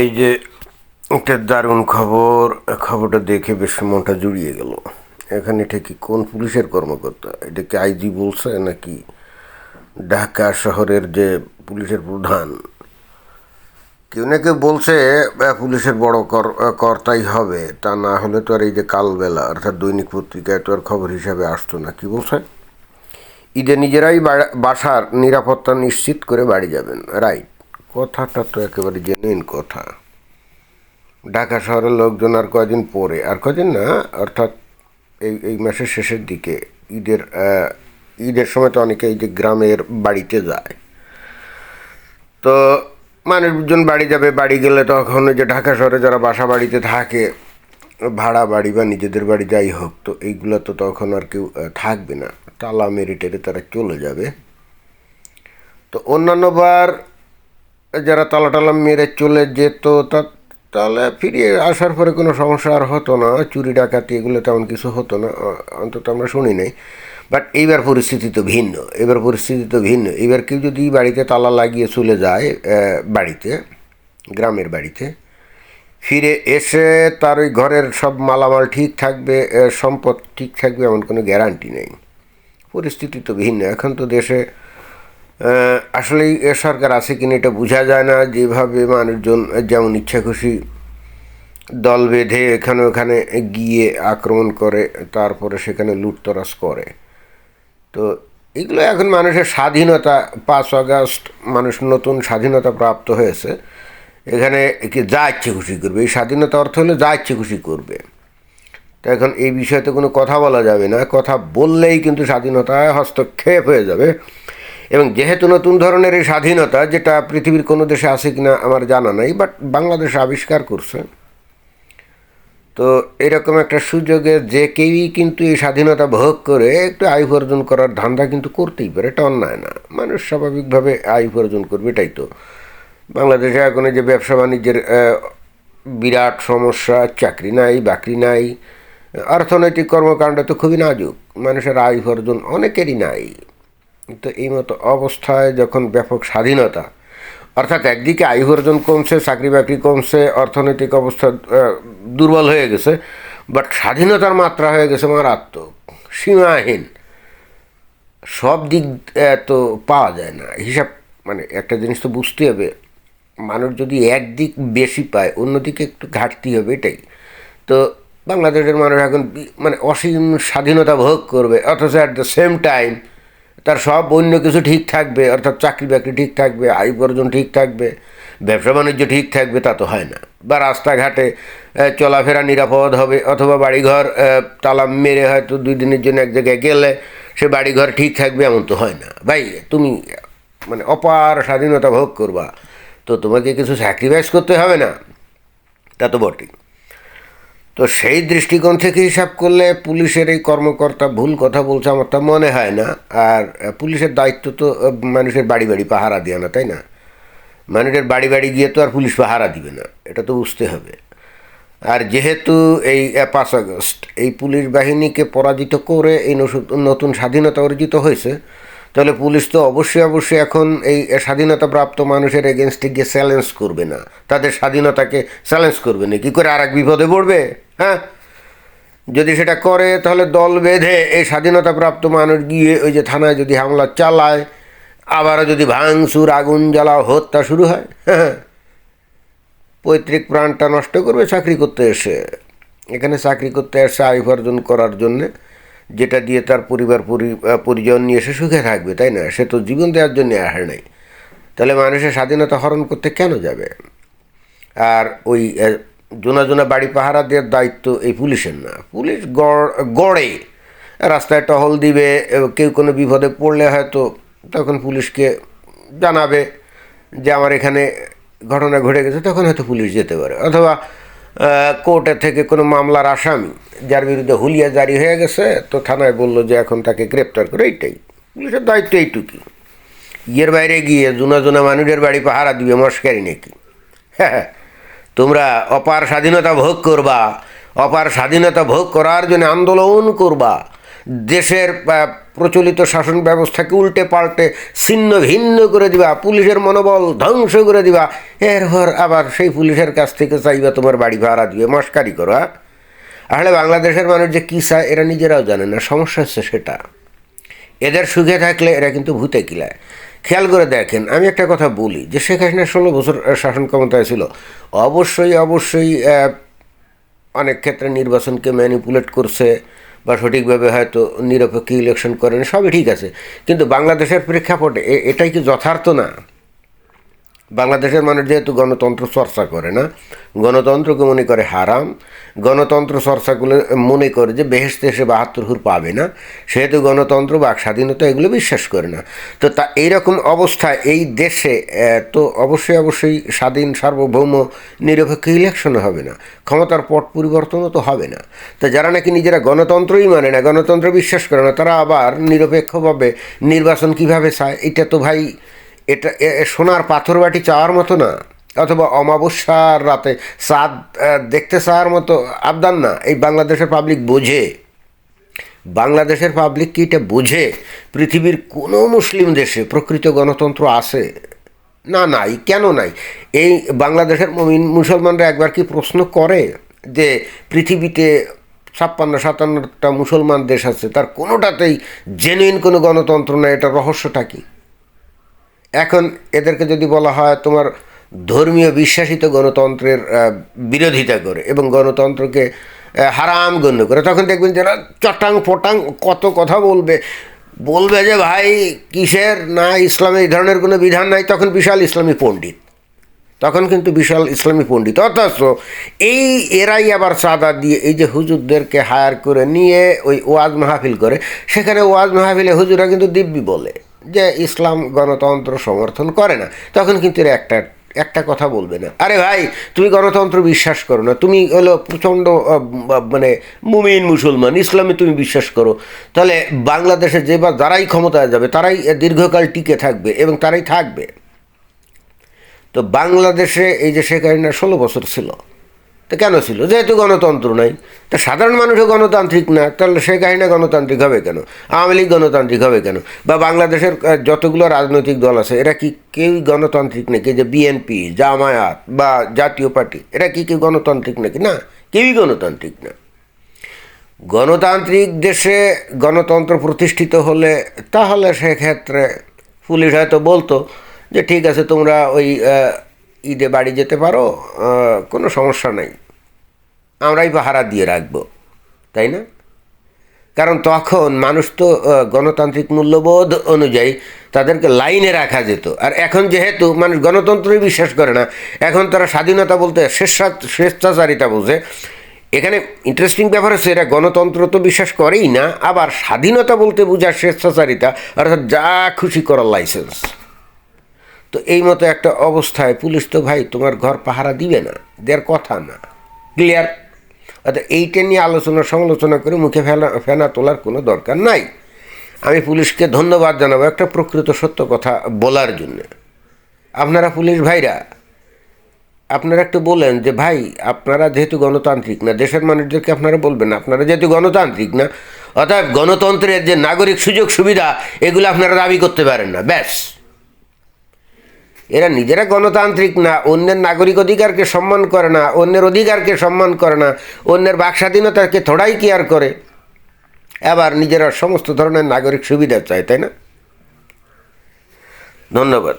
এই যে একটা দারুণ খবর খবরটা দেখে বেশ মনটা জুড়িয়ে গেল। এখানে ঠিকই কোন পুলিশের কর্মকর্তা? এটা কি আইজি বলছে নাকি ঢাকা শহরের যে পুলিশের প্রধান? কেউ না কেউ বলছে পুলিশের বড় কর কর্তাই হবে। তা না হলে তো আর এই যে কালবেলা, অর্থাৎ দৈনিক পত্রিকায় তো আর খবর হিসাবে আসতো না। কি বলছে? ঈদে নিজেরাই বাসার নিরাপত্তা নিশ্চিত করে বাড়ি যাবেন। রাইট। কথাটা তো একেবারে জেনুইন কথা। ঢাকা শহরের লোকজন আর কয়দিন পরে, আর কয়দিন না, অর্থাৎ এই এই মাসের শেষের দিকে ঈদের ঈদের সময় তো অনেকে এই যে গ্রামের বাড়িতে যায়। তো মানুষজন বাড়ি যাবে, বাড়ি গেলে তখন ওই যে ঢাকা শহরে যারা বাসা বাড়িতে থাকে, ভাড়া বাড়ি বা নিজেদের বাড়ি যাই হোক, তো এইগুলো তো তখন আর কেউ থাকবে না। তালা মেরে টেরে তারা চলে যাবে। তো অন্যান্য বার যারা তালা টালা মেরে চলে যেত, তা তাহলে ফিরে আসার পরে কোনো সমস্যা আর হতো না। চুরি, ডাকাতি এগুলো তেমন কিছু হতো না অন্তত আমরা শুনি নাই। বাট এইবার পরিস্থিতি তো ভিন্ন এবার পরিস্থিতি তো ভিন্ন। এবার কেউ যদি বাড়িতে তালা লাগিয়ে চলে যায় বাড়িতে, গ্রামের বাড়িতে, ফিরে এসে তার ওই ঘরের সব মালামাল ঠিক থাকবে সম্পদ ঠিক থাকবে, এমন কোনো গ্যারান্টি নেই। পরিস্থিতি তো ভিন্ন। এখন তো দেশে আসলেই এ সরকার আছে কিনা এটা বোঝা যায় না। যেভাবে মানুষজন যেমন ইচ্ছা খুশি দল বেঁধে এখানে ওখানে গিয়ে আক্রমণ করে, তারপরে সেখানে লুটতরাজ করে। তো এগুলো এখন মানুষের স্বাধীনতা, পাঁচ আগস্ট মানুষ নতুন স্বাধীনতা প্রাপ্ত হয়েছে। এখানে কি যা ইচ্ছে খুশি করবে। এই স্বাধীনতা অর্থ হলে যা ইচ্ছে খুশি করবে। তো এখন এই বিষয়ে তো কোনো কথা বলা যাবে না। কথা বললেই কিন্তু স্বাধীনতায় হস্তক্ষেপ হয়ে যাবে। এবং যেহেতু নতুন ধরনের এই স্বাধীনতা, যেটা পৃথিবীর কোনো দেশে আছে কিনা আমার জানা নাই বাট বাংলাদেশ আবিষ্কার করছে। তো এরকম একটা সুযোগে যে কেউই কিন্তু এই স্বাধীনতা ভোগ করে একটু আয় উপার্জন করার ধান্দা কিন্তু করতেই পারে, এটা অন্যায় না। মানুষ স্বাভাবিকভাবে আয় উপার্জন করবে, এটাই তো। বাংলাদেশে এখন যে ব্যবসা বাণিজ্যের বিরাট সমস্যা, চাকরি নাই, বাকরি নাই অর্থনৈতিক কর্মকাণ্ড তো খুবই নাজুক। মানুষের আয় উপার্জন অনেকেরই নাই। তো এই মতো অবস্থায় যখন ব্যাপক স্বাধীনতা, অর্থাৎ একদিকে আয়ু অর্জন কমছে, চাকরি বাকরি কমছে, অর্থনৈতিক অবস্থা দুর্বল হয়ে গেছে বাট স্বাধীনতার মাত্রা হয়ে গেছে মারাত্মক, সীমাহীন। সব দিক তো পাওয়া যায় না। হিসাব মানে একটা জিনিস তো বুঝতে হবে, মানুষ যদি একদিক বেশি পায়, অন্যদিকে একটু ঘাটতি হবে এটাই। তো বাংলাদেশের মানুষ এখন মানে অসীম স্বাধীনতা ভোগ করবে, অথচ অ্যাট দ্য সেম টাইম তার সব অন্য কিছু ঠিক থাকবে, অর্থাৎ চাকরি বাকরি ঠিক থাকবে, আয় উপার্জন ঠিক থাকবে, ব্যবসা বাণিজ্য ঠিক থাকবে, তা তো হয় না। বা রাস্তাঘাটে চলাফেরা নিরাপদ হবে, অথবা বাড়িঘর তালা মেরে হয়তো দুই দিনের জন্য এক জায়গায় গেলে সে বাড়িঘর ঠিক থাকবে, এমন তো হয় না। ভাই, তুমি মানে অপার স্বাধীনতা ভোগ করবা, তো তোমাকে কিছু স্যাক্রিফাইস করতে হবে না? তা তো বটেই। তো সেই দৃষ্টিকোণ থেকে হিসাব করলে পুলিশের এই কর্মকর্তা ভুল কথা বলছে আমার তা মনে হয় না। আর পুলিশের দায়িত্ব তো মানুষের বাড়ি বাড়ি পাহারা দেওয়া না, তাই না? মানুষের বাড়ি বাড়ি গিয়ে তো আর পুলিশ পাহারা দিবে না, এটা তো বুঝতে হবে। আর যেহেতু এই পাঁচ আগস্ট, এই পুলিশ বাহিনীকে পরাজিত করে এই নতুন স্বাধীনতা অর্জিত হয়েছে তাহলে পুলিশ তো অবশ্যই অবশ্যই এখন এই স্বাধীনতাপ্রাপ্ত মানুষের এগেনস্টে গিয়ে চ্যালেঞ্জ করবে না। তাদের স্বাধীনতাকে চ্যালেঞ্জ করবে না। কী করে আর এক বিপদে পড়বে? হ্যাঁ? যদি সেটা করে, তাহলে দল বেঁধে এই স্বাধীনতাপ্রাপ্ত মানুষ গিয়ে ওই যে থানায় যদি হামলা চালায়, আবারও যদি ভাঙচুর, আগুন জ্বালাও, হত্যা শুরু হয় হ্যাঁ? পৈতৃক প্রাণটা নষ্ট করবে চাকরি করতে এসে। এখানে চাকরি করতে এসে আয় উপার্জন করার জন্যে যেটা দিয়ে তার পরিবার পরিজন নিয়ে এসে সুখে থাকবে, তাই না? সে তো জীবন দেওয়ার জন্য আসে নাই। তাহলে মানুষের স্বাধীনতা হরণ করতে কেন যাবে? আর ওই জোনা জোনা বাড়ি পাহারা দেওয়ার দায়িত্ব এই পুলিশের না। পুলিশ গড়ে রাস্তায় টহল দিবে কেউ কোনো বিপদে পড়লে হয়তো তখন পুলিশকে জানাবে যে আমার এখানে ঘটনা ঘটে গেছে, তখন হয়তো পুলিশ যেতে পারে। অথবা কোর্টের থেকে কোনো মামলার আসামি, যার বিরুদ্ধে হুলিয়া জারি হয়ে গেছে, তো থানায় বলল যে এখন তাকে গ্রেপ্তার করে এইটাই। পুলিশের দায়িত্ব এইটুকুই। ইয়ের বাইরে গিয়ে জুনা জুনা মানুষের বাড়ি পাহারা দিবে, মস্কারি নাকি? হ্যাঁ। তোমরা অপার স্বাধীনতা ভোগ করবা, অপার স্বাধীনতা ভোগ করার জন্য আন্দোলন করবা। দেশের প্রচলিত শাসন ব্যবস্থাকে উল্টে পাল্টে ছিন্ন ভিন্ন করে দিবা, পুলিশের মনোবল ধ্বংস করে দিবা, এরপর আবার সেই পুলিশের কাছ থেকে চাইবা তোমার বাড়ি ভাড়া দিবে মস্কারি করো? আসলে বাংলাদেশের মানুষ যে কী চায়, এরা নিজেরাও জানে না, সমস্যা হচ্ছে সেটা এদের সুখে থাকলে এরা কিন্তু ভূতে কিলায় খেয়াল করে দেখেন, আমি একটা কথা বলি, যে শেখ হাসিনা ষোলো বছর শাসন ক্ষমতায় ছিল, অবশ্যই অবশ্যই অনেক ক্ষেত্রে নির্বাচনকে ম্যানিপুলেট করছে বা সঠিকভাবে হয়তো নিরপেক্ষ ইলেকশন করেন, সবই ঠিক আছে। কিন্তু বাংলাদেশের প্রেক্ষাপটে এটাই কি যথার্থ না? বাংলাদেশের মানুষ যেহেতু গণতন্ত্র চর্চা করে না, গণতন্ত্রকে মনে করে হারাম, গণতন্ত্র চর্চাগুলো মনে করে যে বেহেস্তে এসে বাহাত্তর হুর পাবে না, সেহেতু গণতন্ত্র বা স্বাধীনতা এগুলো বিশ্বাস করে না। তো তা এইরকম অবস্থায় এই দেশে তো অবশ্যই অবশ্যই স্বাধীন, সার্বভৌম, নিরপেক্ষ ইলেকশন হবে না, ক্ষমতার পট পরিবর্তনও তো হবে না। তো যারা নাকি নিজেরা গণতন্ত্রই মানে না, গণতন্ত্র বিশ্বাস করে না, তারা আবার নিরপেক্ষভাবে নির্বাচন কীভাবে চায়, এটা তো ভাই এটা সোনার পাথর বাটি চাওয়ার মতো না অথবা অমাবস্যার রাতে আহ, দেখতে চাওয়ার মতো আবদান না এই বাংলাদেশের পাবলিক বোঝে। বাংলাদেশের পাবলিক কি এটা বোঝে? পৃথিবীর কোনো মুসলিম দেশে প্রকৃত গণতন্ত্র আছে? না নাই। কেন নাই? এই বাংলাদেশের মুসলমানরা একবার কি প্রশ্ন করে যে পৃথিবীতে ছাপ্পান্ন সাতান্নটা মুসলমান দেশ আছে তার কোনোটাতেই জেনুইন কোনো গণতন্ত্র নাই এটা রহস্যটা কী? এখন এদেরকে যদি বলা হয় তোমার ধর্মীয় বিশ্বাসিত গণতন্ত্রের বিরোধিতা করে এবং গণতন্ত্রকে হারাম গণ্য করে, তখন দেখবেন যারা চটাং পটাং কত কথা বলবে। বলবে যে, ভাই, কিসের? না, ইসলামে এই ধরনের কোনো বিধান নাই। তখন বিশাল ইসলামী পণ্ডিত। তখন কিন্তু বিশাল ইসলামী পণ্ডিত। অথচ এই এরাই আবার চাঁদা দিয়ে এই যে হুজুরদেরকে হায়ার করে নিয়ে ওই ওয়াজ মাহফিল করে, সেখানে ওয়াজ মাহফিলে হুজুরা কিন্তু দিব্যি বলে। যে ইসলাম গণতন্ত্র সমর্থন করে না, তখন কিন্তু এরা একটা একটা কথা বলবে না। আরে ভাই, তুমি গণতন্ত্র বিশ্বাস করো না, তুমি হলো প্রচণ্ড মানে মুমিন মুসলমান, ইসলামে তুমি বিশ্বাস করো। তাহলে বাংলাদেশে যে বা, যারাই ক্ষমতায় যাবে, তারাই দীর্ঘকাল টিকে থাকবে এবং তারাই থাকবে। তো বাংলাদেশে এই যে হাসিনা ষোলো বছর ছিল তো কেন ছিল? যেহেতু গণতন্ত্র নাই। তা সাধারণ মানুষও গণতান্ত্রিক না, তাহলে শেখ হাসিনা গণতান্ত্রিক হবে কেন? আওয়ামী লীগ গণতান্ত্রিক হবে কেন? বা বাংলাদেশের যতগুলো রাজনৈতিক দল আছে, এরা কি কেউই গণতান্ত্রিক নাকি? যে বিএনপি জামায়াত বা জাতীয় পার্টি, এরা কি কেউ গণতান্ত্রিক নাকি? না, কেউই গণতান্ত্রিক না। গণতান্ত্রিক দেশে গণতন্ত্র প্রতিষ্ঠিত হলে, তাহলে সেক্ষেত্রে পুলিশ হয়তো বলতো যে, ঠিক আছে, তোমরা ওই ঈদে বাড়ি যেতে পারো কোনো সমস্যা নাই। আমরাই পাহারা দিয়ে রাখব, তাই না? কারণ তখন মানুষ তো গণতান্ত্রিক মূল্যবোধ অনুযায়ী তাদেরকে লাইনে রাখা যেত। আর এখন যেহেতু মানুষ গণতন্ত্রই বিশ্বাস করে না, এখন তারা স্বাধীনতা বলতে স্বেচ্ছা স্বেচ্ছাচারিতা বোঝে এখানে ইন্টারেস্টিং ব্যাপার হচ্ছে, এরা গণতন্ত্র তো বিশ্বাস করেই না, আবার স্বাধীনতা বলতে বোঝায় স্বেচ্ছাচারিতা, অর্থাৎ যা খুশি করার লাইসেন্স তো এই মতো একটা অবস্থায় পুলিশ তো ভাই তোমার ঘর পাহারা দিবে না, দেওয়ার কথা না। ক্লিয়ার অর্থাৎ এইটা নিয়ে আলোচনা সমালোচনা করে মুখে ফেলা, ফেনা তোলার কোনো দরকার নাই। আমি পুলিশকে ধন্যবাদ জানাব একটা প্রকৃত সত্য কথা বলার জন্য। আপনারা পুলিশ ভাইরা, আপনারা একটু বলেন যে ভাই, আপনারা যেহেতু গণতান্ত্রিক না, দেশের মানুষদেরকে আপনারা বলবেন আপনারা যেহেতু গণতান্ত্রিক না অর্থাৎ গণতন্ত্রের যে নাগরিক সুযোগ সুবিধা, এগুলো আপনারা দাবি করতে পারেন না, ব্যাস। এরা নিজেরা গণতান্ত্রিক না, অন্যের নাগরিক অধিকারকে সম্মান করে না, অন্যের অধিকারকে সম্মান করে না, অন্যের বাক স্বাধীনতাকে থোড়াই কেয়ার করে। আবার নিজেরা সমস্ত ধরনের নাগরিক সুবিধা চায়, তাই না? ধন্যবাদ।